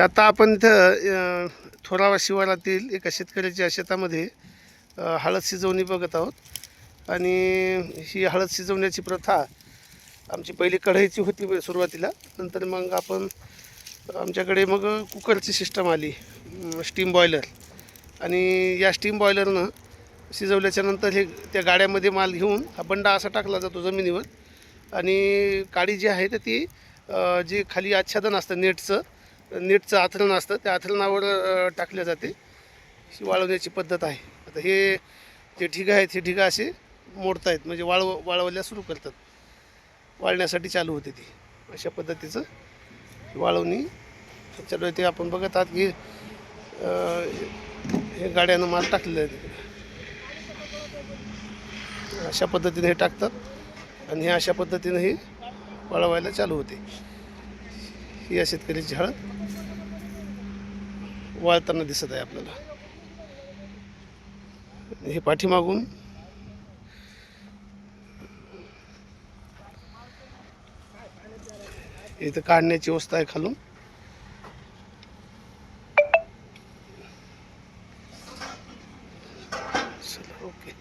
आता आपण इथं थोरावा शिवारातील एका शेतकऱ्याच्या शेतामध्ये हळद शिजवणी बघत आहोत. आणि ही हळद शिजवण्याची प्रथा आमची पहिली कढईची होती सुरुवातीला. नंतर मग आपण आमच्याकडे मग कुकरची सिस्टम आली स्टीम बॉयलर आणि या स्टीम बॉयलरनं शिजवल्याच्या नंतर हे त्या गाड्यामध्ये माल घेऊन हा बंडा असा टाकला जातो जमिनीवर. आणि काडी जी आहे तर ती जी जे खाली आच्छादन असतं नेटचं नेटचं आथरण असतं. त्या आथरणावर अ, टाकल्या जाते. ही वाळवण्याची पद्धत आहे. आता हे जे ठिगा आहेत हे ढिगा असे मोडतायत. म्हणजे वाळव वाळवल्या सुरू करतात. वाळण्यासाठी चालू होते ती. अशा पद्धतीचं वाळवणी चालू आहे. ते आपण बघत आहात की हे गाड्यानं माल टाकलेलं आहे तिकडे. अशा पद्धतीने हे टाकतात. आणि हे अशा पद्धतीने हे वाळवायला चालू होते. ही या शेतकऱ्याची हळद वाळताना दिसत आहे आपल्याला. हे पाठीमागून इथं काढण्याची व्यवस्था आहे खालून. चला ओके.